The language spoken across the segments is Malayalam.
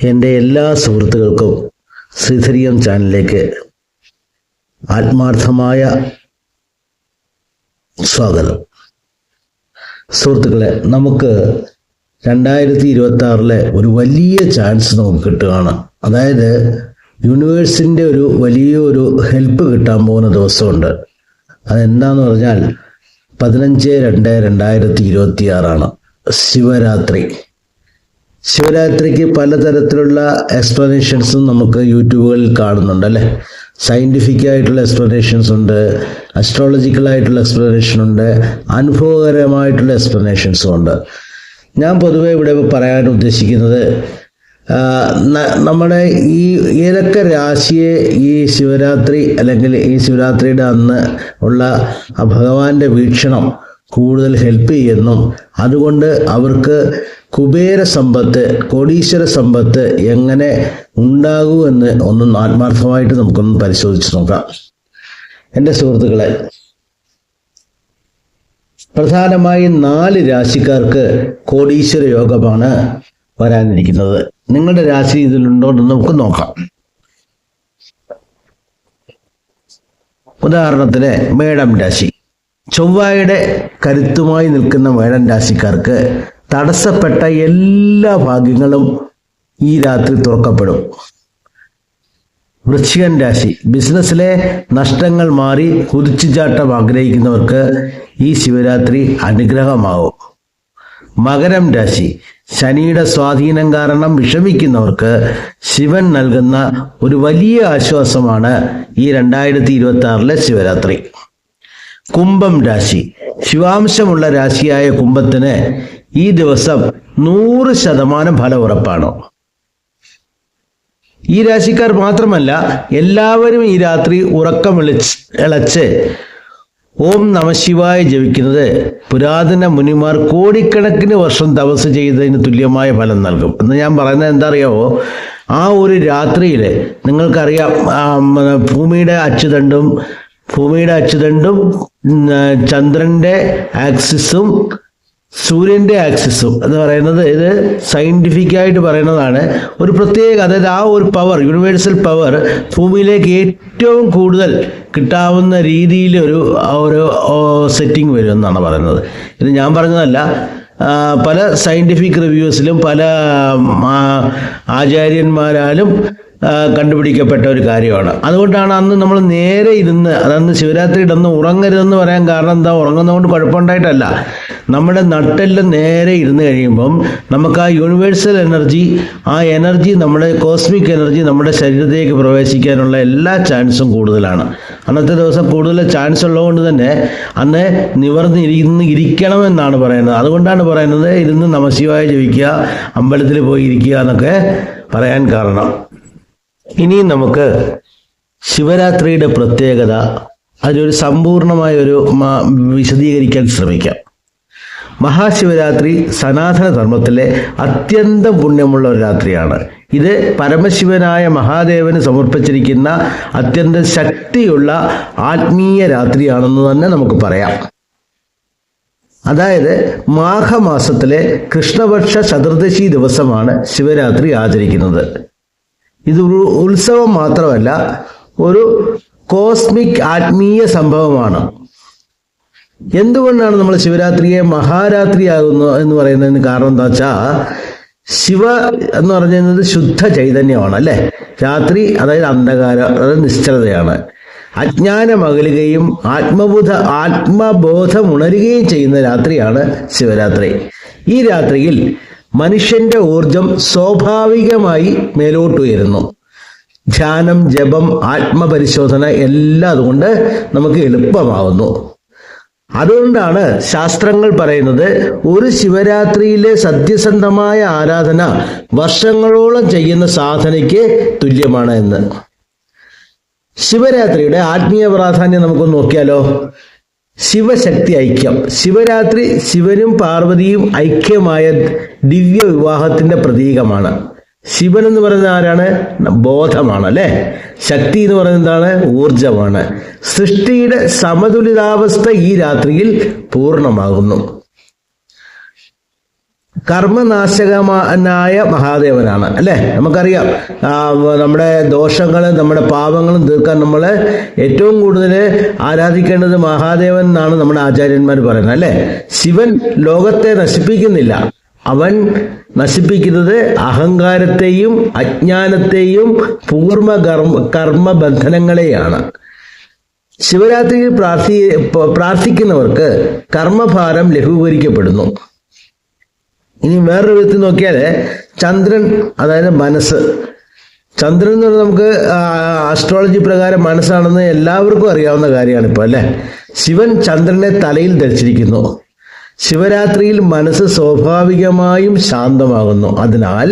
എന്റെ എല്ലാ സുഹൃത്തുക്കൾക്കും ശ്രീധരിയം ചാനലിലേക്ക് ആത്മാർത്ഥമായ സ്വാഗതം. സുഹൃത്തുക്കളെ നമുക്ക് രണ്ടായിരത്തി ഇരുപത്തി ആറിലെ ഒരു വലിയ ചാൻസ് നമുക്ക് കിട്ടുകയാണ്. അതായത് യൂണിവേഴ്സിന്റെ ഒരു വലിയൊരു ഹെൽപ്പ് കിട്ടാൻ പോകുന്ന ദിവസമുണ്ട്. അതെന്താന്ന് പറഞ്ഞാൽ പതിനഞ്ച് രണ്ട് രണ്ടായിരത്തി ഇരുപത്തി ആറാണ് ശിവരാത്രി. ശിവരാത്രിക്ക് പലതരത്തിലുള്ള എക്സ്പ്ലനേഷൻസും നമുക്ക് യൂട്യൂബുകളിൽ കാണുന്നുണ്ട് അല്ലേ? സയന്റിഫിക് ആയിട്ടുള്ള എക്സ്പ്ലനേഷൻസ് ഉണ്ട് അസ്ട്രോളജിക്കൽ ആയിട്ടുള്ള എക്സ്പ്ലനേഷൻ ഉണ്ട് അനുഭവകരമായിട്ടുള്ള എക്സ്പ്ലനേഷൻസും ഉണ്ട്. ഞാൻ പൊതുവെ ഇവിടെ പറയാൻ ഉദ്ദേശിക്കുന്നത് നമ്മുടെ ഈ ഏതൊക്കെ രാശിയെ ഈ ശിവരാത്രി അല്ലെങ്കിൽ ഈ ശിവരാത്രിയുടെ അന്ന് ഉള്ള ഭഗവാന്റെ വീക്ഷണം കൂടുതൽ ഹെൽപ്പ് ചെയ്യുന്നു അതുകൊണ്ട് അവർക്ക് കുബേര സമ്പത്ത് കോടീശ്വര സമ്പത്ത് എങ്ങനെ ഉണ്ടാകൂ എന്ന് ഒന്നും ആത്മാർത്ഥമായിട്ട് നമുക്കൊന്ന് പരിശോധിച്ച് നോക്കാം. എന്റെ സുഹൃത്തുക്കളെ പ്രധാനമായി നാല് രാശിക്കാർക്ക് കോടീശ്വര യോഗമാണ് വരാനിരിക്കുന്നത്. നിങ്ങളുടെ രാശി ഇതിലുണ്ടോ എന്ന് നമുക്ക് നോക്കാം. ഉദാഹരണത്തിന് മേടം രാശി. ചൊവ്വായുടെ കരുത്തുമായി നിൽക്കുന്ന മേടം രാശിക്കാർക്ക് തടസ്സപ്പെട്ട എല്ലാ ഭാഗ്യങ്ങളും ഈ രാത്രി തുറക്കപ്പെടും. വൃശ്ചികൻ രാശി. ബിസിനസ്സിലെ നഷ്ടങ്ങൾ മാറി കുതിച്ചുചാട്ടം ആഗ്രഹിക്കുന്നവർക്ക് ഈ ശിവരാത്രി അനുഗ്രഹമാവും. മകരം രാശി. ശനിയുടെ സ്വാധീനം കാരണം വിഷമിക്കുന്നവർക്ക് ശിവൻ നൽകുന്ന ഒരു വലിയ ആശ്വാസമാണ് ഈ രണ്ടായിരത്തി ഇരുപത്തി ആറിലെ ശിവരാത്രി. കുംഭം രാശി. ശിവാംശമുള്ള രാശിയായ കുംഭത്തിന് ഈ ദിവസം നൂറ് ശതമാനം ഫലം ഉറപ്പാണ്? ഈ രാശിക്കാർ മാത്രമല്ല എല്ലാവരും ഈ രാത്രി ഉറക്കം വിളിച്ച് ഇളച്ച് ഓം നമശിവായ ജപിക്കുന്നത് പുരാതന മുനിമാർ കോടിക്കണക്കിന് വർഷം തപസ് ചെയ്തതിന് തുല്യമായ ഫലം നൽകും. എന്ന് ഞാൻ പറയുന്നത് എന്താ അറിയാവോ ആ ഒരു രാത്രിയിൽ നിങ്ങൾക്കറിയാം ഭൂമിയുടെ അച്ചുതണ്ടും ഭൂമിയുടെ അച്ചുതണ്ടും ചന്ദ്രന്റെ ആക്സിസും സൂര്യന്റെ ആക്സിസും എന്ന് പറയുന്നത് ഇത് സയന്റിഫിക് ആയിട്ട് പറയുന്നതാണ്. ഒരു പ്രത്യേക അതായത് ആ ഒരു പവർ യൂണിവേഴ്സൽ പവർ ഭൂമിയിലേക്ക് ഏറ്റവും കൂടുതൽ കിട്ടാവുന്ന രീതിയിൽ ഒരു ഒരു സെറ്റിംഗ് വരും എന്നാണ് പറയുന്നത്. ഇത് ഞാൻ പറഞ്ഞതല്ല. പല സയന്റിഫിക് റിവ്യൂസിലും പല ആചാര്യന്മാരാലും കണ്ടുപിടിക്കപ്പെട്ട ഒരു കാര്യമാണ്. അതുകൊണ്ടാണ് അന്ന് നമ്മൾ നേരെ ഇരുന്ന് അതന്ന് ശിവരാത്രിയുടെ അന്ന് ഉറങ്ങരുതെന്ന് പറയാൻ കാരണം എന്താ? ഉറങ്ങുന്നതുകൊണ്ട് കുഴപ്പമുണ്ടായിട്ടല്ല. നമ്മുടെ നട്ടെല്ലാം നേരെ ഇരുന്ന് കഴിയുമ്പം നമുക്ക് ആ യൂണിവേഴ്സൽ എനർജി ആ എനർജി നമ്മുടെ കോസ്മിക് എനർജി നമ്മുടെ ശരീരത്തിലേക്ക് പ്രവേശിക്കാനുള്ള എല്ലാ ചാൻസും കൂടുതലാണ്. അന്നത്തെ ദിവസം കൂടുതൽ ചാൻസ് ഉള്ളതുകൊണ്ട് തന്നെ അന്ന് നിവർന്നിരുന്ന് ഇരിക്കണമെന്നാണ് പറയുന്നത്. അതുകൊണ്ടാണ് പറയുന്നത് ഇരുന്ന് നമശിവായ ജപിക്കുക അമ്പലത്തിൽ പോയി ഇരിക്കുക എന്നൊക്കെ പറയാൻ കാരണം. ഇനി നമുക്ക് ശിവരാത്രിയുടെ പ്രത്യേകത അതിലൊരു സമ്പൂർണമായ ഒരു വിശദീകരിക്കാൻ ശ്രമിക്കാം. മഹാശിവരാത്രി സനാതന ധർമ്മത്തിലെ അത്യന്തം പുണ്യമുള്ള ഒരു രാത്രിയാണ്. ഇത് പരമശിവനായ മഹാദേവന് സമർപ്പിച്ചിരിക്കുന്ന അത്യന്തം ശക്തിയുള്ള ആത്മീയ രാത്രിയാണെന്ന് തന്നെ നമുക്ക് പറയാം. അതായത് മാഘമാസത്തിലെ കൃഷ്ണപക്ഷ ചതുർദശി ദിവസമാണ് ശിവരാത്രി ആചരിക്കുന്നത്. ഇത് ഉത്സവം മാത്രമല്ല ഒരു കോസ്മിക് ആത്മീയ സംഭവമാണ്. എന്തുകൊണ്ടാണ് നമ്മൾ ശിവരാത്രിയെ മഹാരാത്രി മഹാരാത്രിയാകുന്നു എന്ന് പറയുന്നതിന് കാരണം എന്താ വെച്ചാൽ ശിവ എന്ന് പറഞ്ഞത് ശുദ്ധ ചൈതന്യമാണ് അല്ലേ? രാത്രി അതായത് അന്ധകാരം അതായത് നിശ്ചലതയാണ്. അജ്ഞാനം അകലുകയും ആത്മബോധ ആത്മബോധം ഉണരുകയും ചെയ്യുന്ന രാത്രിയാണ് ശിവരാത്രി. ഈ രാത്രിയിൽ മനുഷ്യന്റെ ഊർജം സ്വാഭാവികമായി മേലോട്ടുയരുന്നു ധ്യാനം ജപം ആത്മപരിശോധന എല്ലാം അതുകൊണ്ട് നമുക്ക് എളുപ്പമാവുന്നു. അതുകൊണ്ടാണ് ശാസ്ത്രങ്ങൾ പറയുന്നത് ഒരു ശിവരാത്രിയിലെ സത്യസന്ധമായ ആരാധന വർഷങ്ങളോളം ചെയ്യുന്ന സാധനയ്ക്ക് തുല്യമാണ് എന്ന്. ശിവരാത്രിയുടെ ആത്മീയ പ്രാധാന്യം നമുക്കൊന്ന് നോക്കിയാലോ? ശിവശക്തി ഐക്യം. ശിവരാത്രി ശിവനും പാർവതിയും ഐക്യമായ ദിവ്യ വിവാഹത്തിന്റെ പ്രതീകമാണ്. ശിവൻ എന്ന് പറയുന്നത് ആരാണ്? ബോധമാണ് അല്ലെ? ശക്തി എന്ന് പറയുന്നത് എന്താണ്? ഊർജമാണ് സൃഷ്ടിയുടെ സമതുലിതാവസ്ഥ ഈ രാത്രിയിൽ പൂർണമാകുന്നു. കർമ്മനാശകനായ മഹാദേവനാണ് അല്ലേ? നമുക്കറിയാം. നമ്മുടെ ദോഷങ്ങളും നമ്മുടെ പാപങ്ങളും തീർക്കാൻ നമ്മൾ ഏറ്റവും കൂടുതൽ ആരാധിക്കേണ്ടത് മഹാദേവൻ എന്നാണ് നമ്മുടെ ആചാര്യന്മാർ പറയുന്നത് അല്ലേ? ശിവൻ ലോകത്തെ നശിപ്പിക്കുന്നില്ല. അവൻ നശിപ്പിക്കുന്നത് അഹങ്കാരത്തെയും അജ്ഞാനത്തെയും കർമ്മ കർമ്മബന്ധനങ്ങളെയാണ്. ശിവരാത്രിയിൽ പ്രാർത്ഥി പ്രാർത്ഥിക്കുന്നവർക്ക് കർമ്മഭാരം ലഘൂകരിക്കപ്പെടുന്നു. ഇനി വേറൊരു വിധത്തിൽ നോക്കിയാൽ ചന്ദ്രൻ അതായത് മനസ്സ്. ചന്ദ്രൻ എന്ന് പറഞ്ഞാൽ നമുക്ക് അസ്ട്രോളജി പ്രകാരം മനസ്സാണെന്ന് എല്ലാവർക്കും അറിയാവുന്ന കാര്യമാണ് ഇപ്പോൾ അല്ലേ? ശിവൻ ചന്ദ്രനെ തലയിൽ ധരിച്ചിരിക്കുന്നു. ശിവരാത്രിയിൽ മനസ്സ് സ്വാഭാവികമായും ശാന്തമാകുന്നു. അതിനാൽ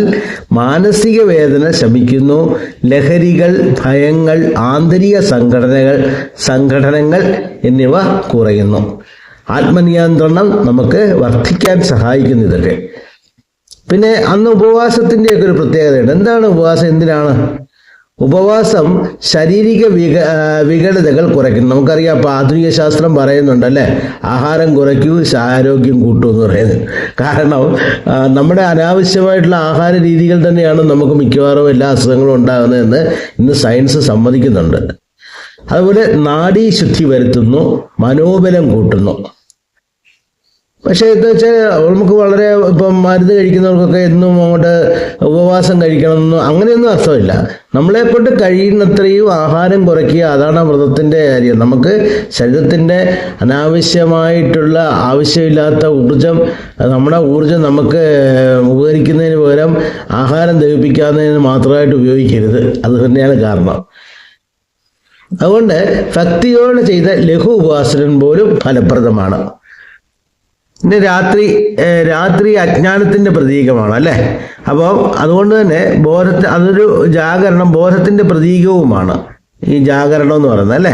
മാനസിക വേദന ശമിക്കുന്നു. ലഹരികൾ ഭയങ്ങൾ ആന്തരിക സംഘടനകൾ സംഘടനകൾ എന്നിവ കുറയുന്നു. ആത്മനിയന്ത്രണം നമുക്ക് വർദ്ധിക്കാൻ സഹായിക്കുന്നു ഇതൊക്കെ പിന്നെ അന്ന് ഉപവാസത്തിന്റെയൊക്കെ ഒരു പ്രത്യേകതയുണ്ട്. എന്താണ് ഉപവാസം? എന്തിനാണ്? ഉപവാസം ശാരീരിക വിക വികടതകൾ കുറയ്ക്കും കുറയ്ക്കുന്നു. നമുക്കറിയാം ഇപ്പോൾ ആധുനിക ശാസ്ത്രം പറയുന്നുണ്ട് അല്ലേ? ആഹാരം കുറയ്ക്കൂ ആരോഗ്യം കൂട്ടൂ എന്ന് പറയുന്നത്. കാരണം നമ്മുടെ അനാവശ്യമായിട്ടുള്ള ആഹാര രീതികൾ തന്നെയാണ് നമുക്ക് മിക്കവാറും എല്ലാ അസുഖങ്ങളും ഉണ്ടാകുന്നതെന്ന് ഇന്ന് സയൻസ് സമ്മതിക്കുന്നുണ്ട്. അതുപോലെ നാഡീശുദ്ധി വരുത്തുന്നു മനോബലം കൂട്ടുന്നു. പക്ഷേ എന്താ വെച്ചാൽ നമുക്ക് വളരെ ഇപ്പം മരുന്ന് കഴിക്കുന്നവർക്കൊക്കെ എന്നും അങ്ങോട്ട് ഉപവാസം കഴിക്കണമെന്നോ അങ്ങനെയൊന്നും അർത്ഥമില്ല. നമ്മളെ കൊണ്ട് കഴിയുന്നത്രയും ആഹാരം കുറയ്ക്കുക അതാണ് വ്രതത്തിന്റെ കാര്യം. നമുക്ക് ശരീരത്തിന്റെ അനാവശ്യമായിട്ടുള്ള ആവശ്യമില്ലാത്ത ഊർജം നമ്മുടെ ഊർജം നമുക്ക് ഉപകരിക്കുന്നതിന് പകരം ആഹാരം ദഹിപ്പിക്കാവുന്നതിന് മാത്രമായിട്ട് ഉപയോഗിക്കരുത്. അത് തന്നെയാണ് കാരണം. അതുകൊണ്ട് ഭക്തിയോടെ ചെയ്ത ലഘു ഉപാസനം പോലും ഫലപ്രദമാണ്. പിന്നെ രാത്രി രാത്രി അജ്ഞാനത്തിന്റെ പ്രതീകമാണ് അല്ലേ? അപ്പോൾ അതുകൊണ്ട് തന്നെ ബോധത്തെ അതൊരു ജാഗരണം ബോധത്തിന്റെ പ്രതീകവുമാണ് ഈ ജാഗരണം എന്ന് പറയുന്നത് അല്ലേ?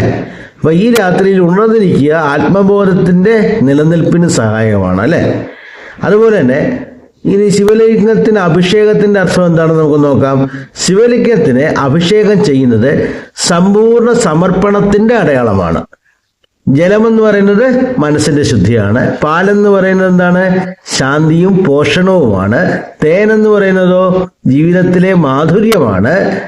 അപ്പൊ ഈ രാത്രിയിൽ ഉണർന്നിരിക്കുക ആത്മബോധത്തിന്റെ നിലനിൽപ്പിന് സഹായകമാണ് അല്ലേ? അതുപോലെ തന്നെ ഇനി ശിവലിംഗത്തിന് അഭിഷേകത്തിന്റെ അർത്ഥം എന്താണെന്ന് നമുക്ക് നോക്കാം. ശിവലിംഗത്തിന് അഭിഷേകം ചെയ്യുന്നത് സമ്പൂർണ സമർപ്പണത്തിന്റെ അടയാളമാണ്. ജലമെന്ന് പറയുന്നത് മനസ്സിന്റെ ശുദ്ധിയാണ്. പാലെന്ന് പറയുന്നത് എന്താണ്? ശാന്തിയും പോഷണവുമാണ്. തേനെന്ന് പറയുന്നതോ ജീവിതത്തിലെ മാധുര്യമാണ്.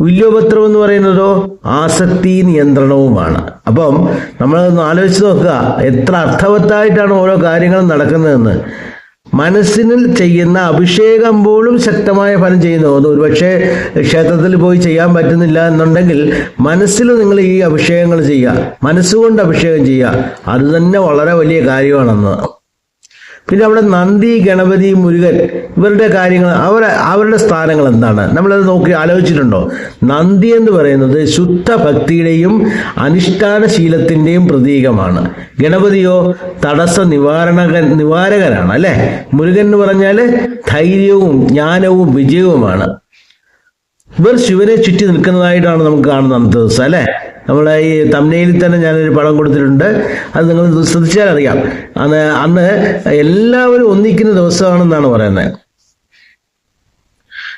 വില്യോപത്രം എന്ന് പറയുന്നതോ ആസക്തി നിയന്ത്രണവുമാണ്. അപ്പം നമ്മളൊന്ന് ആലോചിച്ച് നോക്കുക. എത്ര അർത്ഥവത്തായിട്ടാണ് ഓരോ കാര്യങ്ങളും നടക്കുന്നതെന്ന്. മനസ്സിനിൽ ചെയ്യുന്ന അഭിഷേകം പോലും ശക്തമായ ഫലം ചെയ്യുന്നു. അത് ഒരുപക്ഷെ ക്ഷേത്രത്തിൽ പോയി ചെയ്യാൻ പറ്റുന്നില്ല എന്നുണ്ടെങ്കിൽ മനസ്സിൽ നിങ്ങൾ ഈ അഭിഷേകങ്ങൾ ചെയ്യുക. മനസ്സുകൊണ്ട് അഭിഷേകം ചെയ്യുക. അത് തന്നെ വളരെ വലിയ കാര്യമാണെന്ന്. പിന്നെ അവിടെ നന്ദി ഗണപതി മുരുകൻ ഇവരുടെ കാര്യങ്ങൾ അവർ അവരുടെ സ്ഥാനങ്ങൾ എന്താണ്? നമ്മളത് നോക്കി ആലോചിച്ചിട്ടുണ്ടോ? നന്ദി എന്ന് പറയുന്നത് ശുദ്ധ ഭക്തിയുടെയും അനുഷ്ഠാനശീലത്തിന്റെയും പ്രതീകമാണ്. ഗണപതിയോ തടസ്സ നിവാരണകൻ നിവാരകനാണ് അല്ലേ? മുരുകൻ എന്ന് പറഞ്ഞാൽ ധൈര്യവും ജ്ഞാനവും വിജയവുമാണ്. ഇവർ ശിവനെ ചുറ്റി നിൽക്കുന്നതായിട്ടാണ് നമുക്ക് കാണുന്നത് അന്നത്തെ ദിവസം അല്ലേ? നമ്മളെ ഈ തമിഴിൽ തന്നെ ഞാനൊരു പടം കൊടുത്തിട്ടുണ്ട്. അത് നിങ്ങൾ ശ്രദ്ധിച്ചാൽ അറിയാം. അന്ന് അന്ന് എല്ലാവരും ഒന്നിക്കുന്ന ദിവസമാണെന്നാണ് പറയുന്നത്.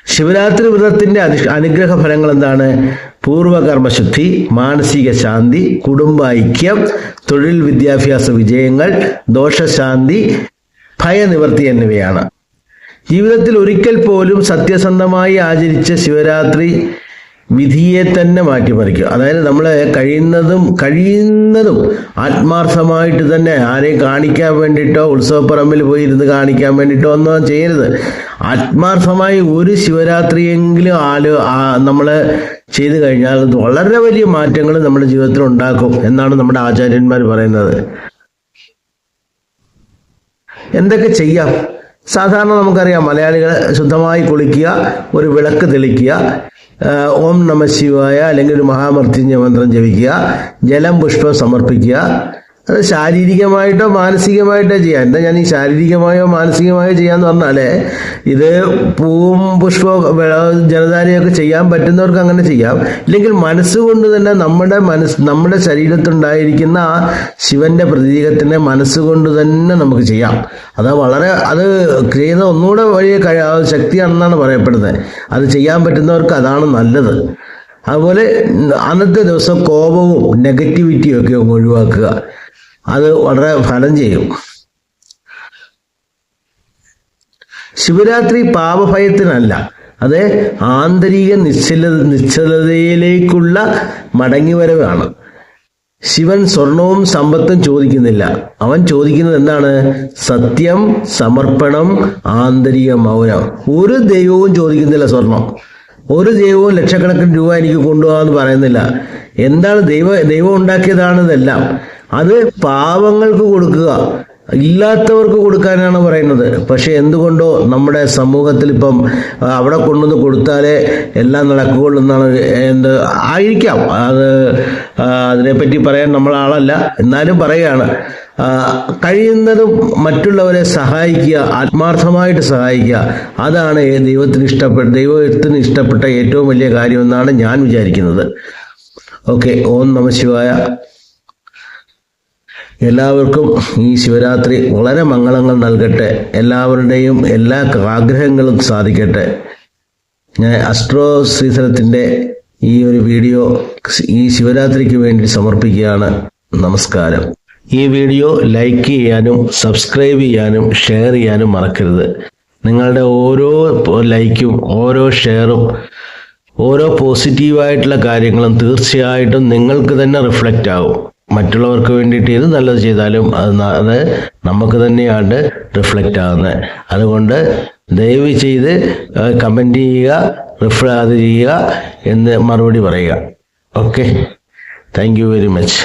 ശിവരാത്രി വ്രതത്തിന്റെ അനു- അനുഗ്രഹ ഫലങ്ങൾ എന്താണ്? പൂർവകർമ്മശുദ്ധി മാനസിക ശാന്തി കുടുംബ ഐക്യം തൊഴിൽ വിദ്യാഭ്യാസ വിജയങ്ങൾ ദോഷശാന്തി ഭയനിവർത്തി എന്നിവയാണ്. ജീവിതത്തിൽ ഒരിക്കൽ പോലും സത്യസന്ധമായി ആചരിച്ച ശിവരാത്രി വിധിയെ തന്നെ മാറ്റിമറിക്കുക അതായത് നമ്മൾ കഴിയുന്നതും കഴിയുന്നതും ആത്മാർത്ഥമായിട്ട് തന്നെ ആരെയും കാണിക്കാൻ വേണ്ടിയിട്ടോ ഉത്സവപ്പറമ്പിൽ പോയി ഇരുന്ന് കാണിക്കാൻ വേണ്ടിയിട്ടോ ഒന്നും ചെയ്യരുത്. ആത്മാർത്ഥമായി ഒരു ശിവരാത്രിയെങ്കിലും ആൽ നമ്മൾ ചെയ്തു കഴിഞ്ഞാൽ വളരെ വലിയ മാറ്റങ്ങൾ നമ്മുടെ ജീവിതത്തിൽ ഉണ്ടാക്കും എന്നാണ് നമ്മുടെ ആചാര്യന്മാർ പറയുന്നത്. എന്തൊക്കെ ചെയ്യാം? സാധാരണ നമുക്കറിയാം മലയാളികളെ ശുദ്ധമായി കുളിക്കുക ഒരു വിളക്ക് തെളിക്കുക ഓം നമ ശിവായ അല്ലെങ്കിൽ ഒരു മഹാമൃത്യുഞ്ജയ മന്ത്രം ജപിക്കുക ജലം പുഷ്പം സമർപ്പിക്കുക അത് ശാരീരികമായിട്ടോ മാനസികമായിട്ടോ ചെയ്യാം എന്താ ഞാൻ ഈ ശാരീരികമായോ മാനസികമായോ ചെയ്യാന്ന് പറഞ്ഞാൽ ഇത് പൂവും പുഷ്പവും ജലധാരയൊക്കെ ചെയ്യാൻ പറ്റുന്നവർക്ക് അങ്ങനെ ചെയ്യാം. ഇല്ലെങ്കിൽ മനസ്സുകൊണ്ട് തന്നെ നമ്മുടെ മനസ്സ് നമ്മുടെ ശരീരത്തുണ്ടായിരിക്കുന്ന ആ ശിവന്റെ പ്രതീകത്തിനെ മനസ്സുകൊണ്ട് തന്നെ നമുക്ക് ചെയ്യാം. അത് വളരെ അത് ചെയ്യുന്ന ഒന്നുകൂടെ വലിയ ശക്തിയാണെന്നാണ് പറയപ്പെടുന്നത്. അത് ചെയ്യാൻ പറ്റുന്നവർക്ക് അതാണ് നല്ലത്. അതുപോലെ അന്നത്തെ ദിവസം കോപവും നെഗറ്റിവിറ്റിയും ഒക്കെ ഒഴിവാക്കുക. അത് വളരെ ഫലം ചെയ്യും. ശിവരാത്രി പാപഭയത്തിനല്ല. അത് ആന്തരിക നിശ്ചല നിശ്ചലതയിലേക്കുള്ള മടങ്ങിവരവാണ്. ശിവൻ സ്വർണവും സമ്പത്തും ചോദിക്കുന്നില്ല. അവൻ ചോദിക്കുന്നത് എന്താണ്? സത്യം സമർപ്പണം ആന്തരിക മൗനം. ഒരു ദൈവവും ചോദിക്കുന്നില്ല സ്വർണം. ഒരു ദൈവവും ലക്ഷക്കണക്കിന് രൂപ എനിക്ക് കൊണ്ടുപോകാമെന്ന് പറയുന്നില്ല. എന്താണ് ദൈവ ദൈവം ഉണ്ടാക്കിയതാണ് ഇതെല്ലാം അത് പാവങ്ങൾക്ക് കൊടുക്കുക. ഇല്ലാത്തവർക്ക് കൊടുക്കാനാണ് പറയുന്നത്. പക്ഷെ എന്തുകൊണ്ടോ നമ്മുടെ സമൂഹത്തിൽ ഇപ്പം അവിടെ കൊണ്ടുവന്ന് കൊടുത്താലേ എല്ലാം നടക്കുകയുള്ളൂ എന്നാണ് എന്ത് ആയിരിക്കാം. അത് അതിനെപ്പറ്റി പറയാൻ നമ്മൾ ആളല്ല. എന്നാലും പറയുകയാണ്. കഴിയുന്നതും മറ്റുള്ളവരെ സഹായിക്കുക ആത്മാർത്ഥമായിട്ട് സഹായിക്കുക. അതാണ് ദൈവത്തിന് ഇഷ്ടപ്പെട്ട ദൈവത്തിന് ഇഷ്ടപ്പെട്ട ഏറ്റവും വലിയ കാര്യമെന്നാണ് ഞാൻ വിചാരിക്കുന്നത്. ഓക്കെ. ഓം നമ ശിവായ. എല്ലാവർക്കും ഈ ശിവരാത്രി വളരെ മംഗളങ്ങൾ നൽകട്ടെ. എല്ലാവരുടെയും എല്ലാ ആഗ്രഹങ്ങളും സാധിക്കട്ടെ. ഞാൻ അസ്ട്രോ ശ്രീധരത്തിന്റെ ഈ ഒരു വീഡിയോ ഈ ശിവരാത്രിക്ക് വേണ്ടി സമർപ്പിക്കുകയാണ്. നമസ്കാരം. ഈ വീഡിയോ ലൈക്ക് ചെയ്യാനും സബ്സ്ക്രൈബ് ചെയ്യാനും ഷെയർ ചെയ്യാനും മറക്കരുത്. നിങ്ങളുടെ ഓരോ ലൈക്കും ഓരോ ഷെയറും ഓരോ പോസിറ്റീവായിട്ടുള്ള കാര്യങ്ങളും തീർച്ചയായിട്ടും നിങ്ങൾക്ക് തന്നെ റിഫ്ലക്റ്റ് ആവും മറ്റുള്ളവർക്ക് വേണ്ടിയിട്ട് ഇത് നല്ലത് ചെയ്താലും അത് അത് നമുക്ക് തന്നെയാണ് റിഫ്ലക്റ്റ് ആകുന്നത് അതുകൊണ്ട് ദയവ് ചെയ്ത് കമന്റ് ചെയ്യുക അത് ചെയ്യുക എന്ന് മറുപടി പറയുക. Okay thank you very much